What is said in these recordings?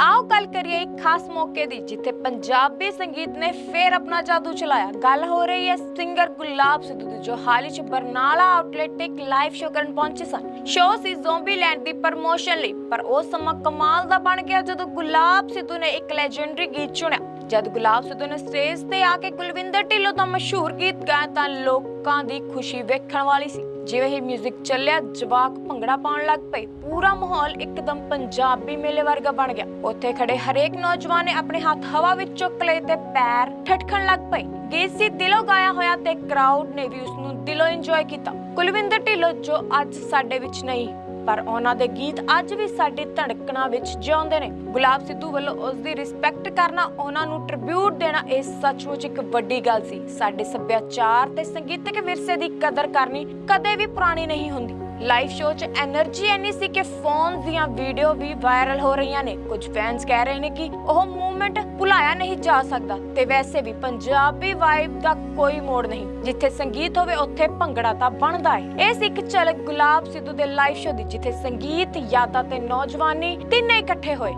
ਆਓ ਗੱਲ ਕਰੀਏ ਇੱਕ ਖਾਸ ਮੌਕੇ ਦੀ, ਜਿੱਥੇ ਪੰਜਾਬੀ ਸੰਗੀਤ ਨੇ ਫੇਰ ਆਪਣਾ ਜਾਦੂ ਚਲਾਇਆ। ਗੱਲ ਹੋ ਰਹੀ ਹੈ ਸਿੰਗਰ ਗੁਲਾਬ ਸਿੱਧੂ ਦੀ, ਜੋ ਹਾਲ ਹੀ ਚ ਬਰਨਾਲਾ ਆਊਟਲੈਟ ਤੇ ਇੱਕ ਲਾਈਵ ਸ਼ੋਅ ਕਰਨ ਪਹੁੰਚੇ ਸਨ। ਸ਼ੋਅ ਸੀ ਜ਼ੋਂਬੀਲੈਂਡ ਦੀ ਪ੍ਰਮੋਸ਼ਨ ਲਈ, ਪਰ ਉਹ ਸਮਾਂ ਕਮਾਲ ਦਾ ਬਣ ਗਿਆ ਜਦੋਂ ਗੁਲਾਬ ਸਿੱਧੂ ਨੇ ਇੱਕ ਲੈਜੈਂਡਰੀ ਗੀਤ ਚੁਣਿਆ। ਜਦ ਗੁਲਾਬ ਸਿੱਧੂ ਨੇ ਸਟੇਜ ਤੇ ਆ ਕੇ ਕੁਲਵਿੰਦਰ ਢਿੱਲੋਂ ਦਾ ਮਸ਼ਹੂਰ ਗੀਤ ਗਾਇਆ ਤਾਂ ਲੋਕਾਂ ਦੀ ਖੁਸ਼ੀ ਵੇਖਣ ਵਾਲੀ ਸੀ। ਜਿਵੇਂ ਹੀ 뮤직 ਚੱਲਿਆ, ਜਵਾਕ ਭੰਗੜਾ ਪਾਉਣ ਲੱਗ ਪਏ। ਪੂਰਾ ਮਾਹੌਲ ਇੱਕਦਮ ਪੰਜਾਬੀ ਮੇਲੇ ਵਰਗਾ ਬਣ ਗਿਆ। ਉੱਥੇ ਖੜੇ ਹਰੇਕ ਨੌਜਵਾਨ ਨੇ ਆਪਣੇ ਹੱਥ ਹਵਾ ਵਿੱਚ ਚੁੱਕ ਲਏ ਤੇ ਪੈਰ ਠਟਕਣ ਲੱਗ ਪਏ। ਗੀਤ ਸੀ ਦਿਲੋਂ ਗਾਇਆ ਹੋਇਆ ਤੇ ਕਰਾਊਡ ਨੇ ਵੀ ਉਸ ਨੂੰ ਦਿਲੋਂ ਇੰਜੋਏ ਕੀਤਾ। ਕੁਲਵਿੰਦਰ ਢਿੱਲੋਂ, ਜੋ ਅੱਜ ਸਾਡੇ ਵਿੱਚ ਨਹੀਂ। ਪਰ ਉਹਨਾਂ ਦੇ ਗੀਤ ਅੱਜ ਵੀ ਸਾਡੀ ਧੜਕਣਾਂ ਵਿੱਚ ਜਿਉਂਦੇ ਨੇ। ਗੁਲਾਬ ਸਿੱਧੂ ਵੱਲੋਂ ਉਸ ਦੀ ਰਿਸਪੈਕਟ ਕਰਨਾ, ਉਹਨਾਂ ਨੂੰ ਟ੍ਰਿਬਿਊਟ ਦੇਣਾ, ਇਹ ਸੱਚਮੁੱਚ ਇੱਕ ਵੱਡੀ ਗੱਲ ਸੀ। ਸਾਡੇ ਸੱਭਿਆਚਾਰ ਤੇ ਸੰਗੀਤਕ ਵਿਰਸੇ ਦੀ ਕਦਰ ਕਰਨੀ ਕਦੇ ਵੀ ਪੁਰਾਣੀ ਨਹੀਂ ਹੁੰਦੀ। ਲਾਈਵ ਸ਼ੋਅ 'ਚ એનર્ਜੀ ਐਨੀ ਸੀ ਕਿ ਫੋਨ ਦੀਆਂ ਵੀਡੀਓ ਵੀ ਵਾਇਰਲ ਹੋ ਰਹੀਆਂ ਨੇ। ਕੁਝ ਫੈਨਸ ਕਹਿ ਰਹੇ ਨੇ ਕਿ ਉਹ ਮੂਵਮੈਂਟ ਭੁਲਾਇਆ ਨਹੀਂ ਜਾ ਸਕਦਾ ਤੇ ਵੈਸੇ ਵੀ ਪੰਜਾਬੀ ਵਾਈਬ ਦਾ ਕੋਈ ਮੋੜ ਨਹੀਂ। ਜਿੱਥੇ ਸੰਗੀਤ ਹੋਵੇ, ਉੱਥੇ ਭੰਗੜਾ ਤਾਂ ਬਣਦਾ ਹੈ ਇਹ ਸਿੱਖ ਝਲਕ ਗੁਲਾਬ ਸਿੱਧੂ ਦੇ ਲਾਈਵ ਸ਼ੋਅ ਦੀ, ਜਿੱਥੇ ਸੰਗੀਤ, ਯਾਦਾਂ ਤੇ ਨੌਜਵਾਨੀ ਤਿੰਨੇ ਇਕੱਠੇ ਹੋਏ।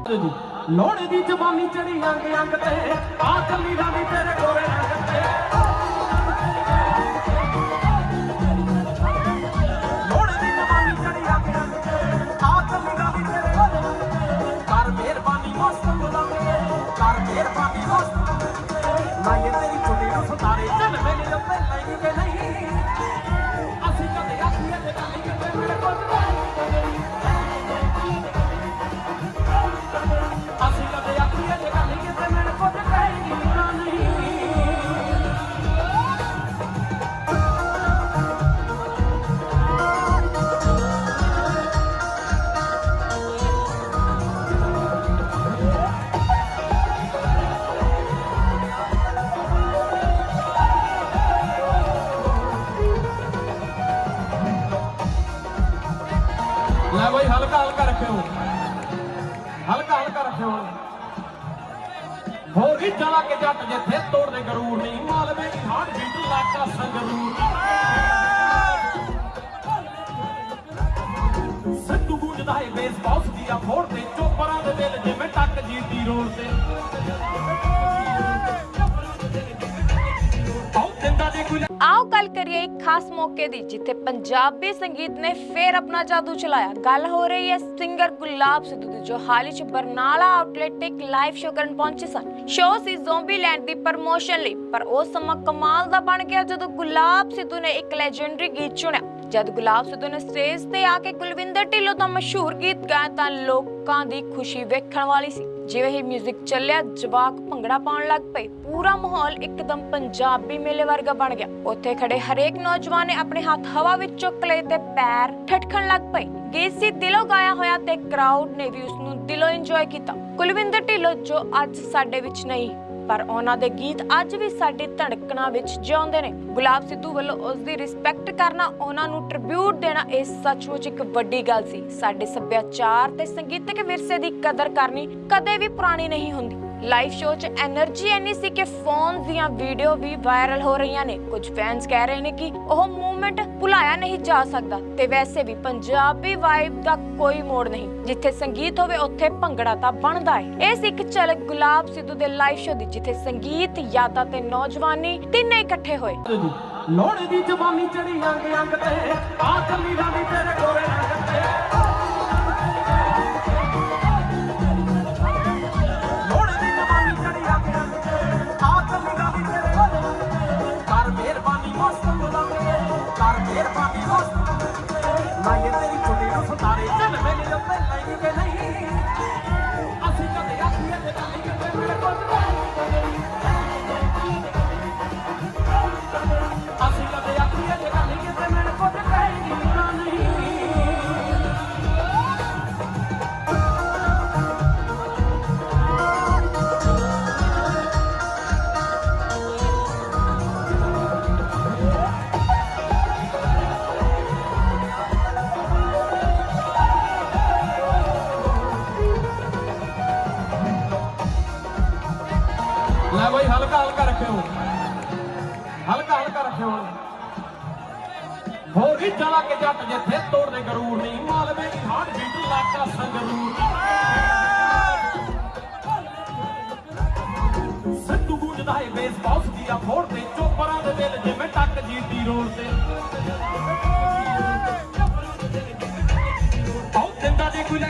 ਲੋੜ ਦੀ ਜਵਾਨੀ ਚੜੀ ਅੰਗ ਅੰਗ ਤੇ ਆ mostro, eu não me erro. Cara. ਲੈ ਬਈ, ਹਲਕਾ ਹਲਕਾ ਰੱਖਿਓ। ਹਲਕਾ ਹਲਕਾ ਰੱਖਿਓ। ਹੋਰ ਹੀ ਚਲਾ ਕੇ ਜੱਟ ਜਿੱਥੇ ਤੋੜਦੇ ਗਰੂਰ ਨਹੀਂ। ਮਾਲਵੇ ਦੀ ਹਾੜ ਬੀਟ ਲਾਗਾ ਸੰਗਰੂਰ। ਸਿੱਧੂ ਗੂੰਜਦਾ ਏ ਬੇਸ ਬਾਕਸ ਦੀ ਆ ਫੋੜ ਤੇ ਚੋਪਰਾਂ ਦੇ ਦਿਲ ਜਿਵੇਂ ਟੱਕ ਜੀਤੀ ਰੋਡ ਤੇ। ਗੱਲ ਕਰੀਏ ਇੱਕ ਖਾਸ ਮੌਕੇ ਦੀ, ਜਿੱਥੇ ਪੰਜਾਬੀ ਸੰਗੀਤ ਨੇ ਫੇਰ ਆਪਣਾ ਜਾਦੂ ਚਲਾਇਆ। ਗੱਲ ਹੋ ਰਹੀ ਹੈ ਸਿੰਗਰ ਗੁਲਾਬ ਸਿੱਧੂ ਦੀ, ਜੋ ਹਾਲ ਹੀ ਚ ਬਰਨਾਲਾ ਆਊਟਲੈਟ ਤੇ ਇੱਕ ਲਾਈਵ ਸ਼ੋਅ ਕਰਨ ਪਹੁੰਚੇ ਸਨ। ਸ਼ੋਅ ਸੀ ਜ਼ੋਂਬੀਲੈਂਡ ਦੀ ਪ੍ਰਮੋਸ਼ਨ ਲਈ, ਪਰ ਉਹ ਸਮਾਂ ਕਮਾਲ ਦਾ ਬਣ ਗਿਆ ਜਦੋਂ ਗੁਲਾਬ ਸਿੱਧੂ ਨੇ ਇੱਕ ਲੈਜੈਂਡਰੀ ਗੀਤ ਚੁਣਿਆ। ਜਦ ਗੁਲਾਬ ਸਿੱਧੂ ਨੇ ਸਟੇਜ ਤੇ ਆ ਕੇ ਕੁਲਵਿੰਦਰ ਢਿੱਲੋਂ ਦਾ ਮਸ਼ਹੂਰ ਗੀਤ ਗਾਇਆ ਤਾਂ ਲੋਕਾਂ ਦੀ ਖੁਸ਼ੀ ਵੇਖਣ ਵਾਲੀ ਸੀ। ਜਿਵੇਂ ਹੀ 뮤직 ਚੱਲਿਆ, ਜਵਾਕ ਭੰਗੜਾ ਪਾਉਣ ਲੱਗ ਪਏ। ਪੂਰਾ ਮਾਹੌਲ ਇੱਕਦਮ ਪੰਜਾਬੀ ਮੇਲੇ ਵਰਗਾ ਬਣ ਗਿਆ। ਉੱਥੇ ਖੜੇ ਹਰੇਕ ਨੌਜਵਾਨ ਨੇ ਆਪਣੇ ਹੱਥ ਹਵਾ ਵਿੱਚ ਚੁੱਕ ਲਏ ਤੇ ਪੈਰ ਠਟਕਣ ਲੱਗ ਪਏ। ਗੀਤ ਸੀ ਦਿਲੋਂ ਗਾਇਆ ਹੋਇਆ ਤੇ ਕਰਾਊਡ ਨੇ ਵੀ ਉਸ ਨੂੰ ਦਿਲੋਂ ਇੰਜੋਏ ਕੀਤਾ। ਕੁਲਵਿੰਦਰ ਢਿੱਲੋਂ, ਜੋ ਅੱਜ ਸਾਡੇ ਵਿੱਚ ਨਹੀਂ। ਪਰ ਉਹਨਾਂ ਦੇ ਗੀਤ ਅੱਜ ਵੀ ਸਾਡੀ ਧੜਕਣਾਂ ਵਿੱਚ ਜਿਉਂਦੇ ਨੇ। ਗੁਲਾਬ ਸਿੱਧੂ ਵੱਲੋਂ ਉਸ ਦੀ ਰਿਸਪੈਕਟ ਕਰਨਾ, ਉਹਨਾਂ ਨੂੰ ਟ੍ਰਿਬਿਊਟ ਦੇਣਾ, ਇਹ ਸੱਚਮੁੱਚ ਇੱਕ ਵੱਡੀ ਗੱਲ ਸੀ। ਸਾਡੇ ਸੱਭਿਆਚਾਰ ਤੇ ਸੰਗੀਤਕ ਵਿਰਸੇ ਦੀ ਕਦਰ ਕਰਨੀ ਕਦੇ ਵੀ ਪੁਰਾਣੀ ਨਹੀਂ ਹੁੰਦੀ। ਲਾਈਵ ਸ਼ੋਅ 'ਚ એનર્ਜੀ ਐਨੀ ਸੀ ਕਿ ਫੋਨ ਦੀਆਂ ਵੀਡੀਓ ਵੀ ਵਾਇਰਲ ਹੋ ਰਹੀਆਂ ਨੇ। ਕੁਝ ਫੈਨਸ ਕਹਿ ਰਹੇ ਨੇ ਕਿ ਉਹ ਮੂਵਮੈਂਟ ਭੁਲਾਇਆ ਨਹੀਂ ਜਾ ਸਕਦਾ ਤੇ ਵੈਸੇ ਵੀ ਪੰਜਾਬੀ ਵਾਈਬ ਦਾ ਕੋਈ ਮੋੜ ਨਹੀਂ। ਜਿੱਥੇ ਸੰਗੀਤ ਹੋਵੇ, ਉੱਥੇ ਭੰਗੜਾ ਤਾਂ ਬਣਦਾ ਹੈ ਇਹ ਸਿੱਖ ਝਲਕ ਗੁਲਾਬ ਸਿੱਧੂ ਦੇ ਲਾਈਵ ਸ਼ੋ ਦੀ, ਜਿੱਥੇ ਸੰਗੀਤ, ਯਾਦਾਂ ਤੇ ਨੌਜਵਾਨੀ ਤਿੰਨੇ ਇਕੱਠੇ ਹੋਏ। ਲੋੜ ਦੀ ਜਵਾਨੀ ਚੜੀ ਅੰਗ ਤੇ ਆ ਚੱਲੀ ਰਾਣੀ ਤੇ ਹਲਕਾ ਹਲਕਾ ਰੱਖਿਓ। ਹਲਕਾ ਹਲਕਾ ਰੱਖਿਓ। ਹੋਰ ਵੀ ਚਲਾ ਕੇ ਜੱਟ ਜਿੱਥੇ ਤੋੜਦੇ ਗਰੂਰ ਨਹੀਂ। ਮਾਲਵੇ ਦੀ ਹਾੜ ਜੀਟ ਲਾਕਾ ਸੰਗਰੂਰ ਸੱਤੂ ਗੁੰਜਦਾ ਹੈ ਬੇਸ ਬਾਸ ਦੀ ਆ ਫੋੜ ਤੇ। ਚੋਪਰਾਂ ਦੇ ਦਿਲ ਜਿਵੇਂ ਟੱਕ ਜੀਤੀ ਰੋੜ ਤੇ।